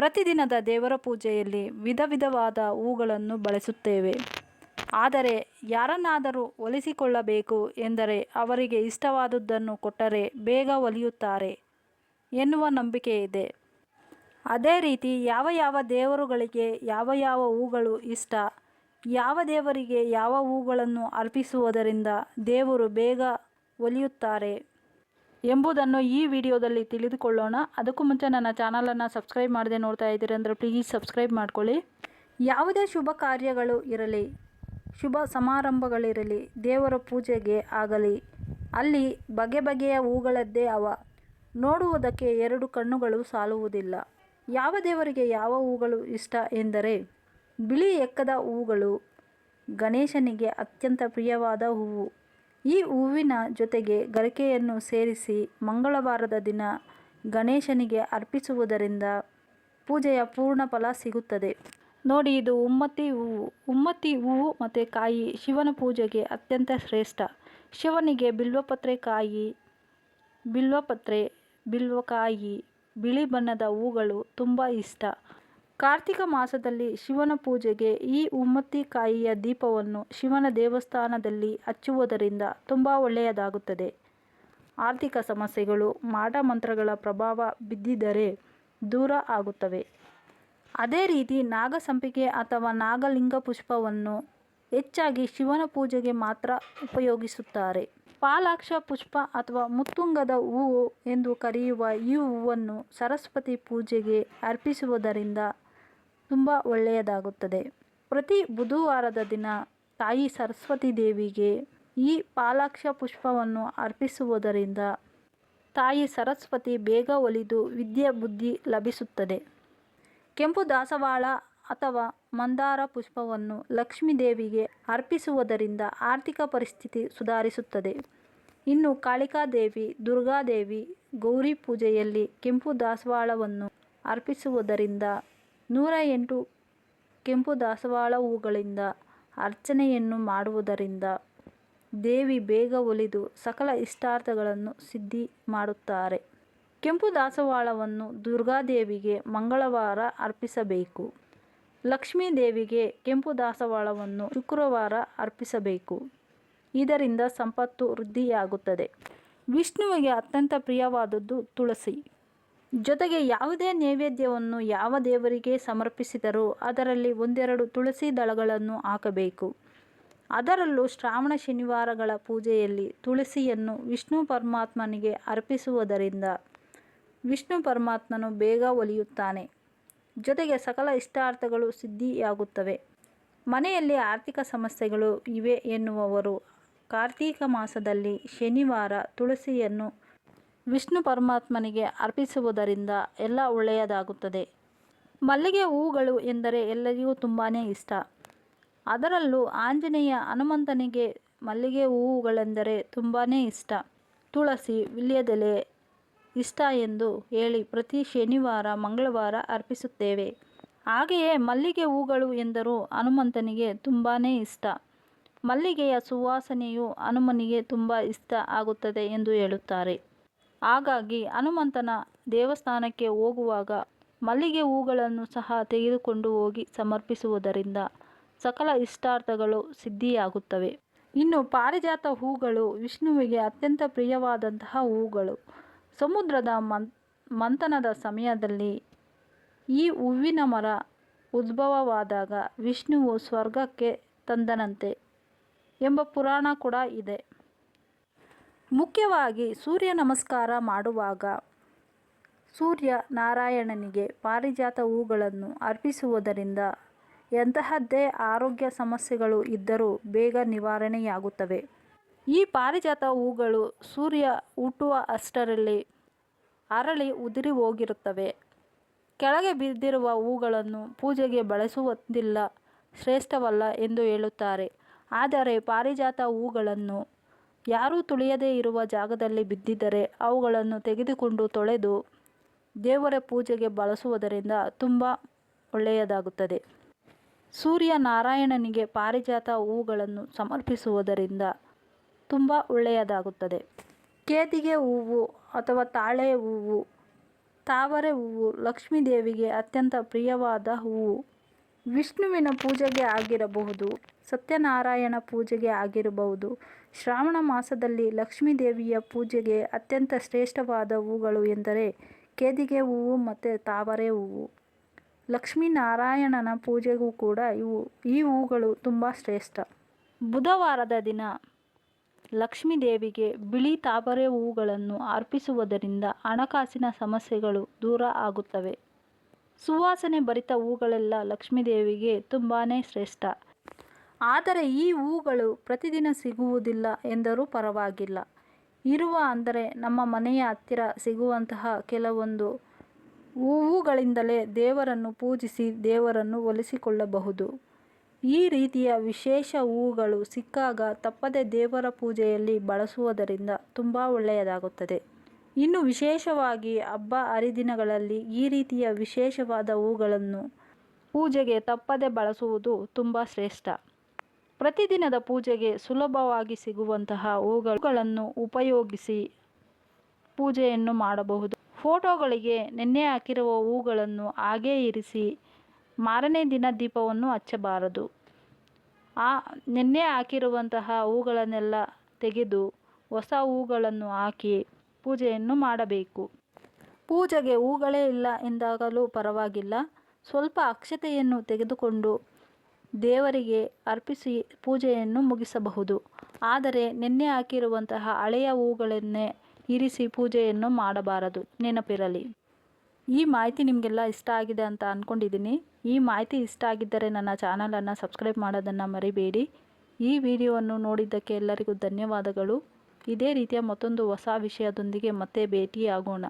ಪ್ರತಿದಿನದ ದೇವರ ಪೂಜೆಯಲ್ಲಿ ವಿಧ ವಿಧವಾದ ಹೂಗಳನ್ನು ಬಳಸುತ್ತೇವೆ. ಆದರೆ ಯಾರನ್ನಾದರೂ ಒಲಿಸಿಕೊಳ್ಳಬೇಕು ಎಂದರೆ ಅವರಿಗೆ ಇಷ್ಟವಾದುದನ್ನು ಕೊಟ್ಟರೆ ಬೇಗ ಒಲಿಯುತ್ತಾರೆ ಎನ್ನುವ ನಂಬಿಕೆ ಇದೆ. ಅದೇ ರೀತಿ ಯಾವ ಯಾವ ದೇವರುಗಳಿಗೆ ಯಾವ ಯಾವ ಹೂಗಳು ಇಷ್ಟ, ಯಾವ ದೇವರಿಗೆ ಯಾವ ಹೂಗಳನ್ನು ಅರ್ಪಿಸುವುದರಿಂದ ದೇವರು ಬೇಗ ಒಲಿಯುತ್ತಾರೆ. ಎಂಬುದನ್ನು ಈ ವಿಡಿಯೋದಲ್ಲಿ ತಿಳಿದುಕೊಳ್ಳೋಣ. ಅದಕ್ಕೂ ಮುಂಚೆ ನನ್ನ ಚಾನಲನ್ನು ಸಬ್ಸ್ಕ್ರೈಬ್ ಮಾಡದೆ ನೋಡ್ತಾ ಇದ್ದೀರಿ ಅಂದರೆ ಪ್ಲೀಸ್ ಸಬ್ಸ್ಕ್ರೈಬ್ ಮಾಡ್ಕೊಳ್ಳಿ. ಯಾವುದೇ ಶುಭ ಕಾರ್ಯಗಳು ಇರಲಿ, ಶುಭ ಸಮಾರಂಭಗಳಿರಲಿ, ದೇವರ ಪೂಜೆಗೆ ಆಗಲಿ, ಅಲ್ಲಿ ಬಗೆ ಬಗೆಯ ಹೂಗಳದ್ದೇ ಅವ. ನೋಡುವುದಕ್ಕೆ ಎರಡು ಕಣ್ಣುಗಳು ಸಾಲುವುದಿಲ್ಲ. ಯಾವ ದೇವರಿಗೆ ಯಾವ ಹೂಗಳು ಇಷ್ಟ ಎಂದರೆ, ಬಿಳಿ ಎಕ್ಕದ ಹೂಗಳು ಗಣೇಶನಿಗೆ ಅತ್ಯಂತ ಪ್ರಿಯವಾದ ಹೂವು. ಈ ಹೂವಿನ ಜೊತೆಗೆ ಗರಿಕೆಯನ್ನು ಸೇರಿಸಿ ಮಂಗಳವಾರದ ದಿನ ಗಣೇಶನಿಗೆ ಅರ್ಪಿಸುವುದರಿಂದ ಪೂಜೆಯ ಪೂರ್ಣ ಫಲ ಸಿಗುತ್ತದೆ. ನೋಡಿ, ಇದು ಉಮ್ಮತ್ತಿ ಹೂವು ಉಮ್ಮತ್ತಿ ಹೂವು ಮತ್ತು ಕಾಯಿ ಶಿವನ ಪೂಜೆಗೆ ಅತ್ಯಂತ ಶ್ರೇಷ್ಠ. ಶಿವನಿಗೆ ಬಿಲ್ವಪತ್ರೆ ಕಾಯಿ, ಬಿಲ್ವಪತ್ರೆ, ಬಿಲ್ವಕಾಯಿ, ಬಿಳಿ ಬಣ್ಣದ ಹೂಗಳು ತುಂಬ ಇಷ್ಟ. ಕಾರ್ತಿಕ ಮಾಸದಲ್ಲಿ ಶಿವನ ಪೂಜೆಗೆ ಈ ಉಮ್ಮತ್ತಿಕಾಯಿಯ ದೀಪವನ್ನು ಶಿವನ ದೇವಸ್ಥಾನದಲ್ಲಿ ಹಚ್ಚುವುದರಿಂದ ತುಂಬ ಒಳ್ಳೆಯದಾಗುತ್ತದೆ. ಆರ್ಥಿಕ ಸಮಸ್ಯೆಗಳು ಮಾಟ ಮಂತ್ರಗಳ ಪ್ರಭಾವ ಬಿದ್ದಿದ್ದರೆ ದೂರ ಆಗುತ್ತವೆ. ಅದೇ ರೀತಿ ನಾಗಸಂಪಿಗೆ ಅಥವಾ ನಾಗಲಿಂಗ ಪುಷ್ಪವನ್ನು ಹೆಚ್ಚಾಗಿ ಶಿವನ ಪೂಜೆಗೆ ಮಾತ್ರ ಉಪಯೋಗಿಸುತ್ತಾರೆ. ಪಾಲಾಕ್ಷ ಪುಷ್ಪ ಅಥವಾ ಮುತ್ತುಂಗದ ಹೂವು ಎಂದು ಕರೆಯುವ ಈ ಹೂವನ್ನು ಸರಸ್ವತಿ ಪೂಜೆಗೆ ಅರ್ಪಿಸುವುದರಿಂದ ತುಂಬ ಒಳ್ಳೆಯದಾಗುತ್ತದೆ. ಪ್ರತಿ ಬುಧವಾರದ ದಿನ ತಾಯಿ ಸರಸ್ವತಿ ದೇವಿಗೆ ಈ ಪಾಲಾಕ್ಷ ಪುಷ್ಪವನ್ನು ಅರ್ಪಿಸುವುದರಿಂದ ತಾಯಿ ಸರಸ್ವತಿ ಬೇಗ ಒಲಿದು ವಿದ್ಯೆ ಬುದ್ಧಿ ಲಭಿಸುತ್ತದೆ. ಕೆಂಪು ದಾಸವಾಳ ಅಥವಾ ಮಂದಾರ ಪುಷ್ಪವನ್ನು ಲಕ್ಷ್ಮೀ ದೇವಿಗೆ ಅರ್ಪಿಸುವುದರಿಂದ ಆರ್ಥಿಕ ಪರಿಸ್ಥಿತಿ ಸುಧಾರಿಸುತ್ತದೆ. ಇನ್ನು ಕಾಳಿಕಾದೇವಿ ದುರ್ಗಾದೇವಿ ಗೌರಿ ಪೂಜೆಯಲ್ಲಿ ಕೆಂಪು ದಾಸವಾಳವನ್ನು ಅರ್ಪಿಸುವುದರಿಂದ ನೂರ ಎಂಟು ಕೆಂಪು ದಾಸವಾಳ ಹೂಗಳಿಂದ ಅರ್ಚನೆಯನ್ನು ಮಾಡುವುದರಿಂದ ದೇವಿ ಬೇಗ ಒಲಿದು ಸಕಲ ಇಷ್ಟಾರ್ಥಗಳನ್ನು ಸಿದ್ಧಿ ಮಾಡುತ್ತಾರೆ. ಕೆಂಪು ದಾಸವಾಳವನ್ನು ದುರ್ಗಾದೇವಿಗೆ ಮಂಗಳವಾರ ಅರ್ಪಿಸಬೇಕು. ಲಕ್ಷ್ಮೀ ದೇವಿಗೆ ಕೆಂಪು ದಾಸವಾಳವನ್ನು ಶುಕ್ರವಾರ ಅರ್ಪಿಸಬೇಕು. ಇದರಿಂದ ಸಂಪತ್ತು ವೃದ್ಧಿಯಾಗುತ್ತದೆ. ವಿಷ್ಣುವಿಗೆ ಅತ್ಯಂತ ಪ್ರಿಯವಾದದ್ದು ತುಳಸಿ. ಜೊತೆಗೆ ಯಾವುದೇ ನೈವೇದ್ಯವನ್ನು ಯಾವ ದೇವರಿಗೆ ಸಮರ್ಪಿಸಿದರೂ ಅದರಲ್ಲಿ ಒಂದೆರಡು ತುಳಸಿ ದಳಗಳನ್ನು ಹಾಕಬೇಕು. ಅದರಲ್ಲೂ ಶ್ರಾವಣ ಶನಿವಾರಗಳ ಪೂಜೆಯಲ್ಲಿ ತುಳಸಿಯನ್ನು ವಿಷ್ಣು ಪರಮಾತ್ಮನಿಗೆ ಅರ್ಪಿಸುವುದರಿಂದ ವಿಷ್ಣು ಪರಮಾತ್ಮನು ಬೇಗ ಒಲಿಯುತ್ತಾನೆ. ಜೊತೆಗೆ ಸಕಲ ಇಷ್ಟಾರ್ಥಗಳು ಸಿದ್ಧಿಯಾಗುತ್ತವೆ. ಮನೆಯಲ್ಲಿ ಆರ್ಥಿಕ ಸಮಸ್ಯೆಗಳು ಇವೆ ಎನ್ನುವವರು ಕಾರ್ತೀಕ ಮಾಸದಲ್ಲಿ ಶನಿವಾರ ತುಳಸಿಯನ್ನು ವಿಷ್ಣು ಪರಮಾತ್ಮನಿಗೆ ಅರ್ಪಿಸುವುದರಿಂದ ಎಲ್ಲ ಒಳ್ಳೆಯದಾಗುತ್ತದೆ. ಮಲ್ಲಿಗೆ ಹೂಗಳು ಎಂದರೆ ಎಲ್ಲರಿಗೂ ತುಂಬಾ ಇಷ್ಟ. ಅದರಲ್ಲೂ ಆಂಜನೇಯ ಹನುಮಂತನಿಗೆ ಮಲ್ಲಿಗೆ ಹೂವುಗಳೆಂದರೆ ತುಂಬಾ ಇಷ್ಟ. ತುಳಸಿ ವಿಲ್ಯದೆಲೆ ಇಷ್ಟ ಎಂದು ಹೇಳಿ ಪ್ರತಿ ಶನಿವಾರ, ಮಂಗಳವಾರ ಅರ್ಪಿಸುತ್ತೇವೆ. ಹಾಗೆಯೇ ಮಲ್ಲಿಗೆ ಹೂಗಳು ಎಂದರೂ ಹನುಮಂತನಿಗೆ ತುಂಬಾ ಇಷ್ಟ. ಮಲ್ಲಿಗೆಯ ಸುವಾಸನೆಯು ಹನುಮನಿಗೆ ತುಂಬ ಇಷ್ಟ ಆಗುತ್ತದೆ ಎಂದು ಹೇಳುತ್ತಾರೆ. ಹಾಗಾಗಿ ಹನುಮಂತನ ದೇವಸ್ಥಾನಕ್ಕೆ ಹೋಗುವಾಗ ಮಲ್ಲಿಗೆ ಹೂಗಳನ್ನು ಸಹ ತೆಗೆದುಕೊಂಡು ಹೋಗಿ ಸಮರ್ಪಿಸುವುದರಿಂದ ಸಕಲ ಇಷ್ಟಾರ್ಥಗಳು ಸಿದ್ಧಿಯಾಗುತ್ತವೆ. ಇನ್ನು ಪಾರಿಜಾತ ಹೂಗಳು ವಿಷ್ಣುವಿಗೆ ಅತ್ಯಂತ ಪ್ರಿಯವಾದಂತಹ ಹೂಗಳು. ಸಮುದ್ರದ ಮಂಥನದ ಸಮಯದಲ್ಲಿ ಈ ಹೂವಿನ ಮರ ಉದ್ಭವವಾದಾಗ ವಿಷ್ಣುವು ಸ್ವರ್ಗಕ್ಕೆ ತಂದನಂತೆ ಎಂಬ ಪುರಾಣ ಕೂಡ ಇದೆ. ಮುಖ್ಯವಾಗಿ ಸೂರ್ಯ ನಮಸ್ಕಾರ ಮಾಡುವಾಗ ಸೂರ್ಯ ನಾರಾಯಣನಿಗೆ ಪಾರಿಜಾತ ಹೂಗಳನ್ನು ಅರ್ಪಿಸುವುದರಿಂದ ಎಂತಹದ್ದೇ ಆರೋಗ್ಯ ಸಮಸ್ಯೆಗಳು ಇದ್ದರೂ ಬೇಗ ನಿವಾರಣೆಯಾಗುತ್ತವೆ. ಈ ಪಾರಿಜಾತ ಹೂಗಳು ಸೂರ್ಯ ಹುಟ್ಟುವ ಅಷ್ಟರಲ್ಲಿ ಅರಳಿ ಉದುರಿ ಹೋಗಿರುತ್ತವೆ. ಕೆಳಗೆ ಬಿದ್ದಿರುವ ಹೂಗಳನ್ನು ಪೂಜೆಗೆ ಬಳಸುವುದಿಲ್ಲ, ಶ್ರೇಷ್ಠವಲ್ಲ ಎಂದು ಹೇಳುತ್ತಾರೆ. ಆದರೆ ಪಾರಿಜಾತ ಹೂಗಳನ್ನು ಯಾರೂ ತುಳಿಯದೇ ಇರುವ ಜಾಗದಲ್ಲಿ ಬಿದ್ದಿದ್ದರೆ ಅವುಗಳನ್ನು ತೆಗೆದುಕೊಂಡು ತೊಳೆದು ದೇವರ ಪೂಜೆಗೆ ಬಳಸುವುದರಿಂದ ತುಂಬ ಒಳ್ಳೆಯದಾಗುತ್ತದೆ. ಸೂರ್ಯ ನಾರಾಯಣನಿಗೆ ಪಾರಿಜಾತ ಹೂವುಗಳನ್ನು ಸಮರ್ಪಿಸುವುದರಿಂದ ತುಂಬ ಒಳ್ಳೆಯದಾಗುತ್ತದೆ. ಕೇದಿಗೆ ಹೂವು ಅಥವಾ ತಾಳೆ ಹೂವು, ತಾವರೆ ಹೂವು, ಲಕ್ಷ್ಮೀ ದೇವಿಗೆ ಅತ್ಯಂತ ಪ್ರಿಯವಾದ ಹೂವು. ವಿಷ್ಣುವಿನ ಪೂಜೆಗೆ ಆಗಿರಬಹುದು, ಸತ್ಯನಾರಾಯಣ ಪೂಜೆಗೆ ಆಗಿರಬಹುದು. ಶ್ರಾವಣ ಮಾಸದಲ್ಲಿ ಲಕ್ಷ್ಮೀ ದೇವಿಯ ಪೂಜೆಗೆ ಅತ್ಯಂತ ಶ್ರೇಷ್ಠವಾದ ಹೂಗಳು ಎಂದರೆ ಕೇದಿಗೆ ಹೂವು ಮತ್ತು ತಾವರೆ ಹೂವು. ಲಕ್ಷ್ಮೀನಾರಾಯಣನ ಪೂಜೆಗೂ ಕೂಡ ಇವು, ಈ ಹೂಗಳು ತುಂಬ ಶ್ರೇಷ್ಠ. ಬುಧವಾರದ ದಿನ ಲಕ್ಷ್ಮೀ ದೇವಿಗೆ ಬಿಳಿ ತಾವರೆ ಹೂಗಳನ್ನು ಅರ್ಪಿಸುವುದರಿಂದ ಹಣಕಾಸಿನ ಸಮಸ್ಯೆಗಳು ದೂರ ಆಗುತ್ತವೆ. ಸುವಾಸನೆ ಭರಿತ ಹೂಗಳೆಲ್ಲ ಲಕ್ಷ್ಮೀದೇವಿಗೆ ತುಂಬಾ ಶ್ರೇಷ್ಠ. ಆದರೆ ಈ ಹೂಗಳು ಪ್ರತಿದಿನ ಸಿಗುವುದಿಲ್ಲ ಎಂದರೂ ಪರವಾಗಿಲ್ಲ. ಇರುವ ಅಂದರೆ ನಮ್ಮ ಮನೆಯ ಹತ್ತಿರ ಸಿಗುವಂತಹ ಕೆಲವೊಂದು ಹೂವುಗಳಿಂದಲೇ ದೇವರನ್ನು ಪೂಜಿಸಿ ದೇವರನ್ನು ಒಲಿಸಿಕೊಳ್ಳಬಹುದು. ಈ ರೀತಿಯ ವಿಶೇಷ ಹೂವುಗಳು ಸಿಕ್ಕಾಗ ತಪ್ಪದೆ ದೇವರ ಪೂಜೆಯಲ್ಲಿ ಬಳಸುವುದರಿಂದ ತುಂಬ ಒಳ್ಳೆಯದಾಗುತ್ತದೆ. ಇನ್ನು ವಿಶೇಷವಾಗಿ ಹಬ್ಬ ಹರಿದಿನಗಳಲ್ಲಿ ಈ ರೀತಿಯ ವಿಶೇಷವಾದ ಹೂಗಳನ್ನು ಪೂಜೆಗೆ ತಪ್ಪದೆ ಬಳಸುವುದು ತುಂಬ ಶ್ರೇಷ್ಠ. ಪ್ರತಿದಿನದ ಪೂಜೆಗೆ ಸುಲಭವಾಗಿ ಸಿಗುವಂತಹ ಹೂಗಳನ್ನು ಉಪಯೋಗಿಸಿ ಪೂಜೆಯನ್ನು ಮಾಡಬಹುದು. ಫೋಟೋಗಳಿಗೆ ನೆನ್ನೆ ಹಾಕಿರುವ ಹೂಗಳನ್ನು ಹಾಗೇ ಇರಿಸಿ ಮಾರನೇ ದಿನ ದೀಪವನ್ನು ಹಚ್ಚಬಾರದು. ಆ ನೆನ್ನೆ ಹಾಕಿರುವಂತಹ ಹೂಗಳನ್ನೆಲ್ಲ ತೆಗೆದು ಹೊಸ ಹೂಗಳನ್ನು ಹಾಕಿ ಪೂಜೆಯನ್ನು ಮಾಡಬೇಕು. ಪೂಜೆಗೆ ಹೂಗಳೇ ಇಲ್ಲ ಎಂದಾಗಲೂ ಪರವಾಗಿಲ್ಲ. ಸ್ವಲ್ಪ ಅಕ್ಷತೆಯನ್ನು ತೆಗೆದುಕೊಂಡು ದೇವರಿಗೆ ಅರ್ಪಿಸಿ ಪೂಜೆಯನ್ನು ಮುಗಿಸಬಹುದು. ಆದರೆ ನಿನ್ನೆ ಹಾಕಿರುವಂತಹ ಹಳೆಯ ಹೂಗಳನ್ನೇ ಇರಿಸಿ ಪೂಜೆಯನ್ನು ಮಾಡಬಾರದು. ನೆನಪಿರಲಿ. ಈ ಮಾಹಿತಿ ನಿಮಗೆಲ್ಲ ಇಷ್ಟ ಆಗಿದೆ ಅಂತ ಅಂದ್ಕೊಂಡಿದ್ದೀನಿ ಈ ಮಾಹಿತಿ ಇಷ್ಟ ಆಗಿದ್ದರೆ ನನ್ನ ಚಾನಲನ್ನು ಸಬ್ಸ್ಕ್ರೈಬ್ ಮಾಡೋದನ್ನು ಮರಿಬೇಡಿ. ಈ ವಿಡಿಯೋವನ್ನು ನೋಡಿದ್ದಕ್ಕೆ ಎಲ್ಲರಿಗೂ ಧನ್ಯವಾದಗಳು. ಇದೇ ರೀತಿಯ ಮತ್ತೊಂದು ಹೊಸ ವಿಷಯದೊಂದಿಗೆ ಮತ್ತೆ ಭೇಟಿಯಾಗೋಣ.